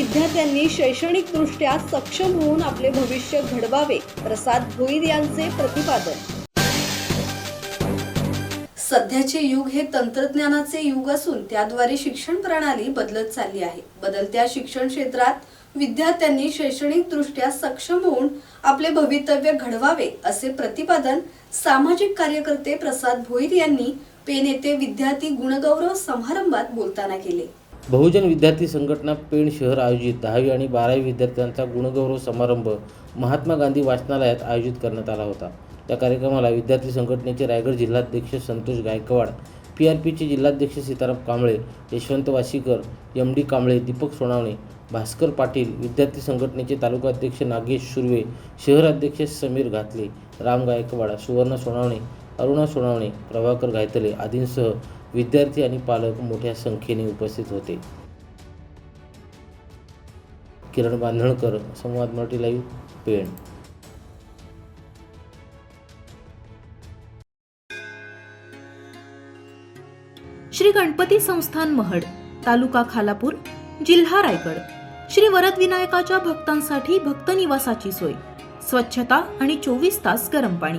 विद्यार्थ्यांनी शैक्षणिक दृष्ट्या सक्षम होऊन आपले भविष्य घडवावे प्रसाद भोईर यांचे प्रतिपादन. सध्याचे युग हे तंत्रज्ञानाचे युग असून त्याद्वारे शिक्षण प्रणाली बदलत चालली आहे. बदलत्या शिक्षण क्षेत्रात विद्यार्थ्यांनी शैक्षणिक दृष्ट्या सक्षम होऊन आपले भवितव्य घडवावे असे प्रतिपादन सामाजिक कार्यकर्ते प्रसाद भोईर यांनी पेन येथे विद्यार्थी गुणगौरव समारंभात बोलताना केले. बहुजन विद्यार्थी संघटना पेण शहर आयोजित दहावी आणि बारावी विद्यार्थ्यांचा गुणगौरव समारंभ महात्मा गांधी वाचनालयात आयोजित करण्यात आला होता. त्या कार्यक्रमाला विद्यार्थी संघटनेचे रायगड जिल्हाध्यक्ष संतोष गायकवाड पी आर पीचे जिल्हाध्यक्ष सीताराम कांबळे यशवंत वाशीकर एम डी कांबळे दीपक सोनावणे भास्कर पाटील विद्यार्थी संघटनेचे तालुकाध्यक्ष नागेश सुर्वे शहराध्यक्ष समीर घातले राम गायकवाड सुवर्ण सोनावणे अरुणा सोनावणे प्रभाकर गायतले आदींसह विद्यार्थी आणि पालक मोठ्या संख्येने उपस्थित होते. किरण बांधणकर संवाद मराठी लाईव्ह पेण. श्री गणपती संस्थान महड तालुका खालापूर जिल्हा रायगड. श्री वरद विनायकाच्या भक्तांसाठी भक्त निवासाची सोय. स्वच्छता आणि चोवीस तास गरम पाणी.